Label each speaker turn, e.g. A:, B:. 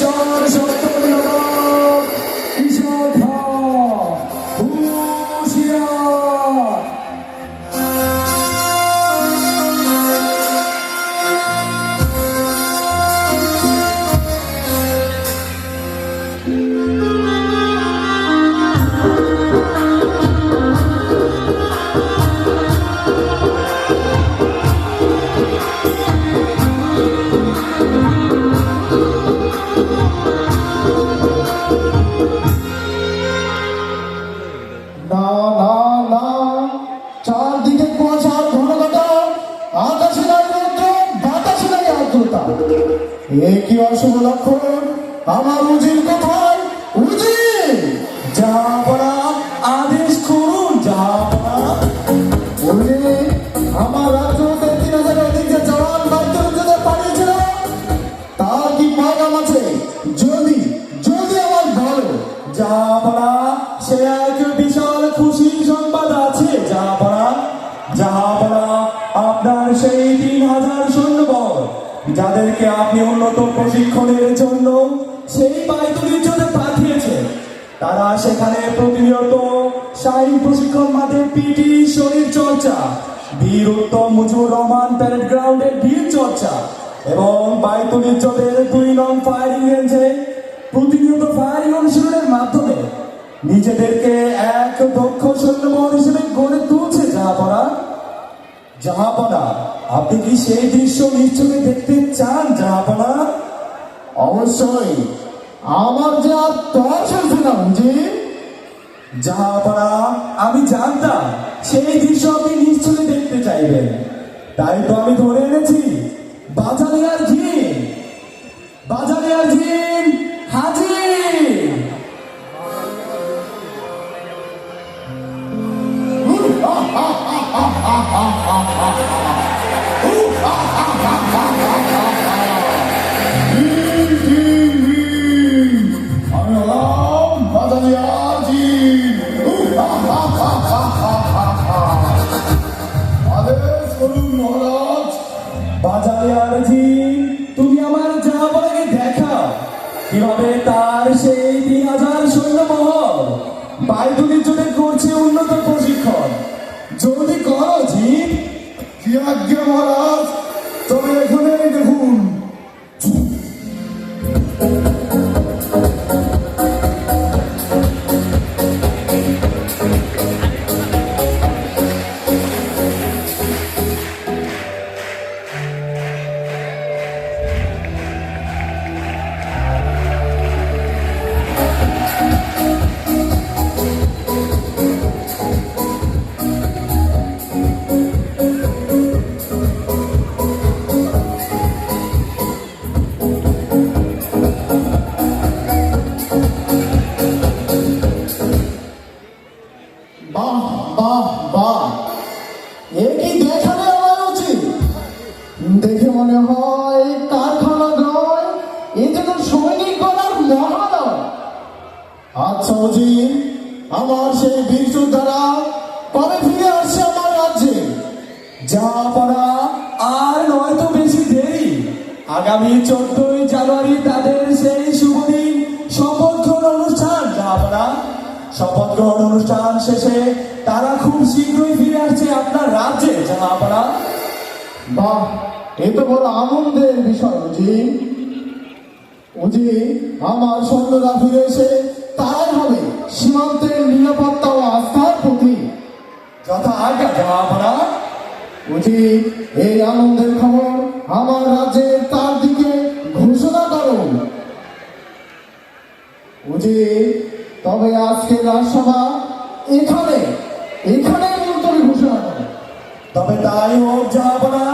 A: Thank mm -hmm. you. আর্দ্রতা এ কি অশুভ লক্ষণ? আমার উজির কোথায়? উজির! যাহাপনা আদেশ করুন যাহাপনা আমার আছে? যদি যদি আমার বলো যাহাপনা সে বিশাল খুশির সংবাদ আছে যাহাপনা যাহাপনা আপনার সেই তিন হাজার যাদেরকে আপনি উন্নত প্রশিক্ষণের জন্য সেই বাইতুলির জন্য পাঠিয়েছেন তারা সেখানে প্রতিনিয়ত শাহী প্রশিক্ষণ মাঠে পিটি শরীর চর্চা, বীর উত্তম মুজিবুর রহমান প্যারেড গ্রাউন্ডের বীর চর্চা এবং বাইতুল ইজ্জতের দুই নং ফায়ারিং রেঞ্জে প্রতিনিয়ত ফায়ারিং অনুশীলনের মাধ্যমে নিজেদেরকে এক দক্ষ সৈন্যবল হিসেবে গড়ে তুলছে যাহাপনা জাহাপনা আপনি কি সেই দৃশ্য নিশ্চয়ই দেখতে চান জাহাপনা? অবশ্যই। আমার যে আর তর চলছে না জাহাপনা আমি জানতাম সেই দৃশ্য আপনি নিশ্চয়ই দেখতে চাইবেন। তাই তো আমি ধরে এনেছি বাজারে আর ঝিন বাজারে আর ঝিন হাজির। আমি বাজালিয়াজি তুমি আমার জাহাপনাকে দেখাও। কীভাবে তার সেই তিন হাজার সৈন্যবহর বাইদুলির জন্য করছে উন্নত প্রশিক্ষণ। যদি করো জি কি আজ্ঞা মহারাজ? তবে এখানে হয় কারখানা নয়, এ যেন সৈনিক গলার মহালয় আচ্ছা অজি আমার সেই বীর যোদ্ধারা কবে ফিরে আসছে আমার রাজ্যে? যা পারা আর নয়তো বেশি দেরি। আগামী চোদ্দই জানুয়ারি তাদের সেই শুভ দিন শপথ গ্রহণ অনুষ্ঠান, যা পারা শপথ অনুষ্ঠান শেষে তারা খুব শীঘ্রই ফিরে আসছে আপনার রাজ্যে জাহাপাড়া বাহ এ তো বড় আনন্দের বিষয় জি উজি আমার সৈন্যরা ফিরে এসে তাই হবে সীমান্তের নিরাপত্তা ও আস্থার প্রতি যথা আজ্ঞা উজি এই আনন্দের খবর আমার রাজ্যের তার দিকে ঘোষণা করুন বুঝি তবে আজকে রাজসভা এখানে এখানে মুলতবি ঘোষণা করে। তবে তাই হোক যাবনা